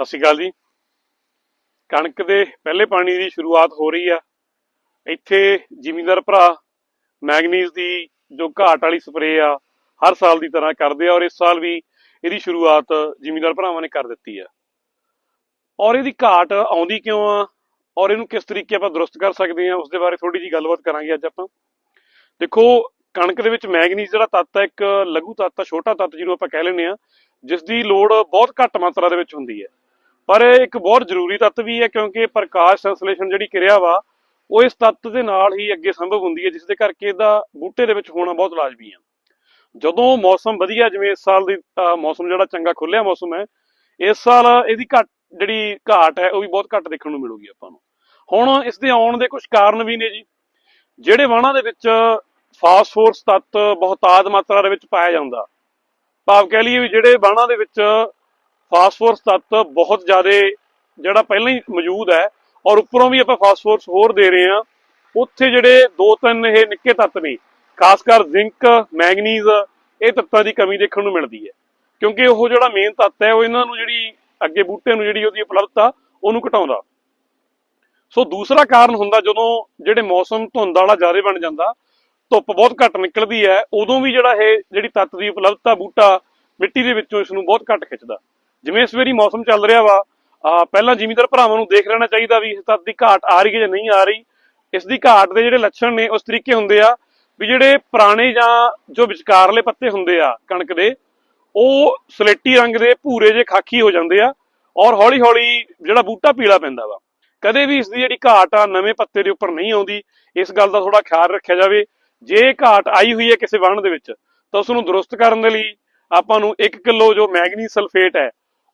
ਸਤਿ ਸ਼੍ਰੀ ਅਕਾਲ ਜੀ। ਕਣਕ ਦੇ ਪਹਿਲੇ ਪਾਣੀ ਦੀ ਸ਼ੁਰੂਆਤ ਹੋ ਰਹੀ ਆ। ਇੱਥੇ ਜ਼ਿਮੀਂਦਾਰ ਭਰਾ ਮੈਗਨੀਜ਼ ਦੀ ਜੋ ਘਾਟ ਵਾਲੀ ਸਪਰੇਅ ਆ, ਹਰ ਸਾਲ ਦੀ ਤਰ੍ਹਾਂ ਕਰਦੇ ਆ ਔਰ ਇਸ ਸਾਲ ਵੀ ਇਹਦੀ ਸ਼ੁਰੂਆਤ ਜ਼ਿਮੀਂਦਾਰ ਭਰਾਵਾਂ ਨੇ ਕਰ ਦਿੱਤੀ ਆ। ਔਰ ਇਹਦੀ ਘਾਟ ਆਉਂਦੀ ਕਿਉਂ ਆ? ਔਰ ਇਹਨੂੰ ਕਿਸ ਤਰੀਕੇ ਆਪਾਂ ਦਰੁਸਤ ਕਰ ਸਕਦੇ ਆ? ਉਸ ਦੇ ਬਾਰੇ ਥੋੜੀ ਜੀ ਗੱਲਬਾਤ ਕਰਾਂਗੇ ਅੱਜ ਆਪਾਂ। ਦੇਖੋ, ਕਣਕ ਦੇ ਵਿੱਚ ਮੈਗਨੀਜ਼ ਜਿਹੜਾ ਤੱਤ ਹੈ ਇੱਕ ਲਘੂ ਤੱਤ ਆ, ਛੋਟਾ ਤੱਤ ਜਿਹਨੂੰ ਆਪਾਂ ਕਹਿ ਲੈਂਦੇ ਆ, ਜਿਸ ਦੀ ਲੋੜ ਬਹੁਤ ਘੱਟ ਮਾਤਰਾ ਦੇ ਵਿੱਚ ਹੁੰਦੀ ਹੈ। ਪਰ ਇਹ ਇੱਕ ਬਹੁਤ ਜ਼ਰੂਰੀ ਤੱਤ ਵੀ ਹੈ ਕਿਉਂਕਿ ਪ੍ਰਕਾਸ਼ ਸੰਸਲੇਸ਼ਣ ਜਿਹੜੀ ਕਿਰਿਆ ਵਾ, ਉਹ ਇਸ ਤੱਤ ਦੇ ਨਾਲ ਹੀ ਅੱਗੇ ਸੰਭਵ ਹੁੰਦੀ ਹੈ ਜਿਸ ਦੇ ਕਰਕੇ ਇਹਦਾ ਬੂਟੇ ਦੇ ਵਿੱਚ ਹੋਣਾ ਬਹੁਤ ਲਾਜ਼ਮੀ ਹੈ। ਜਦੋਂ ਮੌਸਮ ਵਧੀਆ, ਜਿਵੇਂ ਇਸ ਸਾਲ ਦੀ ਮੌਸਮ ਜਿਹੜਾ ਚੰਗਾ ਖੁੱਲਿਆ ਮੌਸਮ ਹੈ, ਇਸ ਸਾਲ ਇਹਦੀ ਘੱਟ ਜਿਹੜੀ ਘਾਟ ਹੈ, ਉਹ ਵੀ ਬਹੁਤ ਘੱਟ ਦੇਖਣ ਨੂੰ ਮਿਲੂਗੀ ਆਪਾਂ ਨੂੰ। ਹੁਣ ਇਸ ਦੇ ਆਉਣ ਦੇ ਕੁਝ ਕਾਰਨ ਵੀ ਨੇ ਜੀ, ਜਿਹੜੇ ਵਾਹਣਾਂ ਦੇ ਵਿੱਚ ਫਾਸਫੋਰਸ ਤੱਤ ਬਹੁਤਾਤ ਮਾਤਰਾ ਦੇ ਵਿੱਚ ਪਾਇਆ ਜਾਂਦਾ। ਭਾਵ ਕਹਿ ਲਈਏ ਵੀ ਜਿਹੜੇ ਬਾਣਾ ਦੇ ਵਿੱਚ ਫਾਸਫੋਰਸ ਤੱਤ ਬਹੁਤ ਜ਼ਿਆਦਾ ਜਿਹੜਾ ਪਹਿਲਾਂ ਹੀ ਮੌਜੂਦ ਹੈ ਔਰ ਉੱਪਰੋਂ ਵੀ ਆਪਾਂ ਫਾਸਫੋਰਸ ਹੋਰ ਦੇ ਰਹੇ ਹਾਂ। ਉੱਥੇ ਜਿਹੜੇ ਦੋ ਤਿੰਨ ਇਹ ਨਿੱਕੇ ਤੱਤ ਨੇ, ਖਾਸ ਕਰ ਜ਼ਿੰਕ, ਮੈਂਗਨੀਜ਼, ਇਹ ਤੱਤਾਂ ਦੀ ਕਮੀ ਦੇਖਣ ਨੂੰ ਮਿਲਦੀ ਹੈ। ਕਿਉਂਕਿ ਉਹ ਜਿਹੜਾ ਮੇਨ ਤੱਤ ਹੈ, ਉਹ ਇਹਨਾਂ ਨੂੰ ਜਿਹੜੀ ਅੱਗੇ ਬੂਟੇ ਨੂੰ ਜਿਹੜੀ ਉਹਦੀ ਉਪਲਬਧਤਾ ਉਹਨੂੰ ਘਟਾਉਂਦਾ। ਸੋ ਦੂਸਰਾ ਕਾਰਨ ਹੁੰਦਾ ਜਦੋਂ ਜਿਹੜੇ ਮੌਸਮ ਧੁੰਦ ਵਾਲਾ ਜ਼ਿਆਦਾ ਬਣ ਜਾਂਦਾ, ਧੁੱਪ ਬਹੁਤ ਘੱਟ ਨਿਕਲਦੀ ਹੈ, ਉਦੋਂ ਵੀ ਜਿਹੜਾ ਇਹ ਜਿਹੜੀ ਤੱਤ ਦੀ ਉਪਲਬਧਤਾ ਬੂਟਾ ਮਿੱਟੀ ਦੇ ਵਿੱਚੋਂ ਇਸ ਨੂੰ ਬਹੁਤ ਘੱਟ ਖਿੱਚਦਾ। ਜਿਵੇਂ ਇਸ ਵਾਰੀ ਮੌਸਮ ਚੱਲ ਰਿਹਾ ਵਾ ਪਹਿਲਾਂ ਜ਼ਿਮੀਂਦਾਰ ਭਰਾਵਾਂ ਨੂੰ ਦੇਖ ਲੈਣਾ ਚਾਹੀਦਾ ਵੀ ਇਸ ਤੱਤ ਦੀ ਘਾਟ ਆ ਰਹੀ ਹੈ ਜਾਂ ਨਹੀਂ ਆ ਰਹੀ। ਇਸ ਦੀ ਘਾਟ ਦੇ ਜਿਹੜੇ ਲੱਛਣ ਨੇ, ਉਸ ਤਰੀਕੇ ਹੁੰਦੇ ਆ ਵੀ ਜਿਹੜੇ ਪੁਰਾਣੇ ਜਾਂ ਜੋ ਵਿਚਕਾਰਲੇ ਪੱਤੇ ਹੁੰਦੇ ਆ ਕਣਕ ਦੇ, ਉਹ ਸਲੇਟੀ ਰੰਗ ਦੇ ਭੂਰੇ ਜੇ ਖਾਕੀ ਹੋ ਜਾਂਦੇ ਆ ਔਰ ਹੌਲੀ ਹੌਲੀ ਜਿਹੜਾ ਬੂਟਾ ਪੀਲਾ ਪੈਂਦਾ ਵਾ। ਕਦੇ ਵੀ ਇਸ ਦੀ ਜਿਹੜੀ ਘਾਟ ਆ ਨਵੇਂ ਪੱਤੇ ਦੇ ਉੱਪਰ ਨਹੀਂ ਆਉਂਦੀ। ਇਸ ਗੱਲ ਦਾ ਥੋੜਾ ਖਿਆਲ ਰੱਖਿਆ ਜਾਵੇ। ਜੇ ਘਾਟ ਆਈ ਹੋਈ ਹੈ ਕਿਸੇ ਵਾਹਣ ਦੇ ਵਿੱਚ, ਤਾਂ ਉਸ ਨੂੰ ਦਰੁਸਤ ਕਰਨ ਦੇ ਲਈ ਆਪਾਂ ਨੂੰ 1 ਕਿਲੋ ਜੋ ਮੈਗਨੀ ਸਲਫੇਟ ਹੈ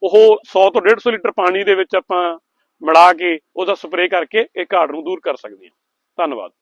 ਉਹ 100 ਤੋਂ 150 ਲੀਟਰ ਪਾਣੀ ਦੇ ਵਿੱਚ ਆਪਾਂ ਮਿਲਾ ਕੇ ਉਹਦਾ ਸਪਰੇਅ ਕਰਕੇ ਇਹ ਘਾਟ ਨੂੰ ਦੂਰ ਕਰ ਸਕਦੇ ਹਾਂ। ਧੰਨਵਾਦ।